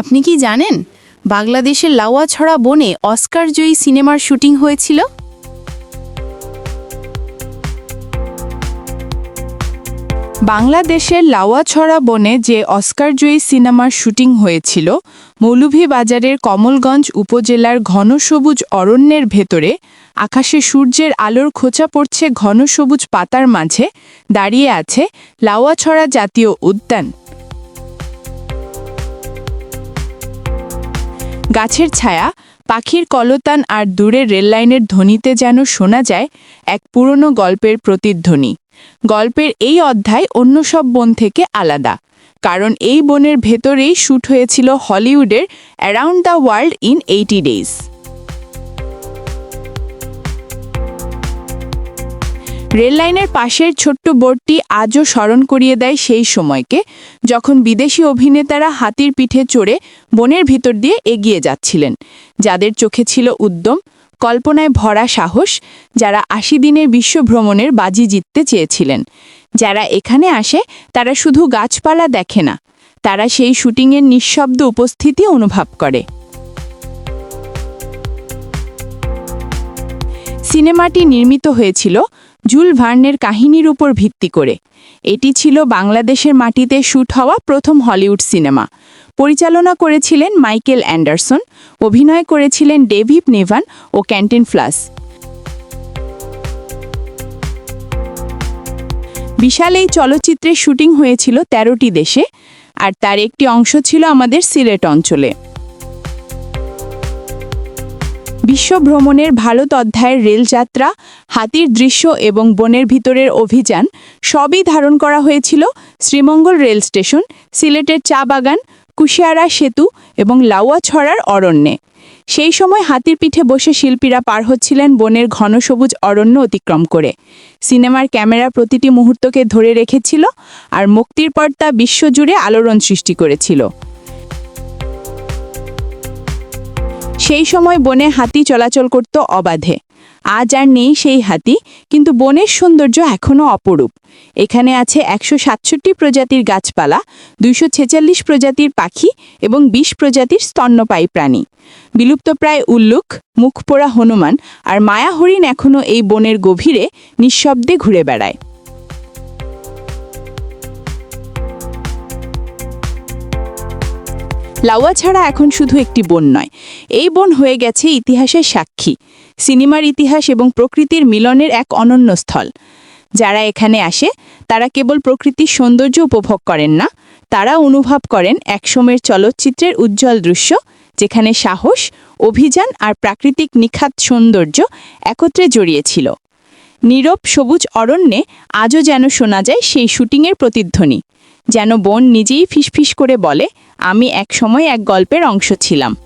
আপনি কি জানেন বাংলাদেশের লাউয়াছড়া বনে অস্কার জয়ী সিনেমার শুটিং হয়েছিল? বাংলাদেশের লাওয়াছড়া বনে যে অস্কারজয়ী সিনেমার শুটিং হয়েছিল, মৌলভীবাজারের কমলগঞ্জ উপজেলার ঘন সবুজ অরণ্যের ভেতরে আকাশে সূর্যের আলোর খোঁচা পড়ছে ঘন সবুজ পাতার মাঝে দাঁড়িয়ে আছে লাওয়াছড়া জাতীয় উদ্যান। গাছের ছায়া, পাখির কলতান আর দূরের রেললাইনের ধ্বনিতে যেন শোনা যায় এক পুরনো গল্পের প্রতিধ্বনি। গল্পের এই অধ্যায় অন্য সব বন থেকে আলাদা, কারণ এই বনের ভেতরেই শ্যুট হয়েছিল হলিউডের around the world in eighty days রেললাইনের পাশের ছোট্ট বোর্ডটি আজও স্মরণ করিয়ে দেয় সেই সময়কে, যখন বিদেশি অভিনেতারা হাতির পিঠে চড়ে বনের ভিতর দিয়ে এগিয়ে যাচ্ছিলেন। যাদের চোখে ছিল উদ্যম, কল্পনায় ভরা সাহস, যারা আশি দিনের বিশ্ব ভ্রমণের বাজি জিততে চেয়েছিলেন। যারা এখানে আসে, তারা শুধু গাছপালা দেখে না, তারা সেই শুটিংয়ের নিঃশব্দ উপস্থিতি অনুভব করে। সিনেমাটি নির্মিত হয়েছিল জুল ভার্নের কাহিনীর উপর ভিত্তি করে। এটি ছিল বাংলাদেশের মাটিতে শ্যুট হওয়া প্রথম হলিউড সিনেমা। পরিচালনা করেছিলেন মাইকেল অ্যান্ডারসন, অভিনয় করেছিলেন ডেভিড নেভান ও ক্যান্টিন ফ্লাস। বিশাল এই চলচ্চিত্রের শুটিং হয়েছিল তেরোটি দেশে, আর তার একটি অংশ ছিল আমাদের সিলেট অঞ্চলে। বিশ্ব ভ্রমণের ভারত অধ্যায়ের রেলযাত্রা, হাতির দৃশ্য এবং বনের ভিতরের অভিযান সবই ধারণ করা হয়েছিল শ্রীমঙ্গল রেল স্টেশন, সিলেটের চা বাগান, কুশিয়ারা সেতু এবং লাউয়া ছড়ার অরণ্যে। সেই সময় হাতির পিঠে বসে শিল্পীরা পার হচ্ছিলেন বনের ঘন সবুজ অরণ্য অতিক্রম করে। সিনেমার ক্যামেরা প্রতিটি মুহূর্তকে ধরে রেখেছিল আর মুক্তির পর তা বিশ্বজুড়ে আলোড়ন সৃষ্টি করেছিল। সেই সময় বনে হাতি চলাচল করত অবাধে। আজ আর নেই সেই হাতি, কিন্তু বনের সৌন্দর্য এখনও অপরূপ। এখানে আছে একশো সাতষট্টি প্রজাতির গাছপালা, দুইশো ছেচল্লিশ প্রজাতির পাখি এবং বিশ প্রজাতির স্তন্যপায়ী প্রাণী। বিলুপ্তপ্রায় উল্লুক মুখপোড়া হনুমান আর মায়া হরিণ এখনও এই বনের গভীরে নিঃশব্দে ঘুরে বেড়ায়। লাউয়া ছাড়া এখন শুধু একটি বন নয়। এই বন হয়ে গেছে ইতিহাসের সাক্ষী। সিনেমার ইতিহাস এবং প্রকৃতির মিলনের এক অনন্য স্থল। যারা এখানে আসে, তারা কেবল প্রকৃতির সৌন্দর্য উপভোগ করেন না, তারা অনুভব করেন একসময়ের চলচ্চিত্রের উজ্জ্বল দৃশ্য, যেখানে সাহস, অভিযান আর প্রাকৃতিক নিখাত সৌন্দর্য একত্রে জড়িয়েছিল। নীরব সবুজ অরণ্যে আজও যেন শোনা যায় সেই শুটিংয়ের প্রতিধ্বনি। যেন বোন নিজেই ফিসফিস করে বলে আমি এক সময় এক গল্পের অংশ ছিলাম।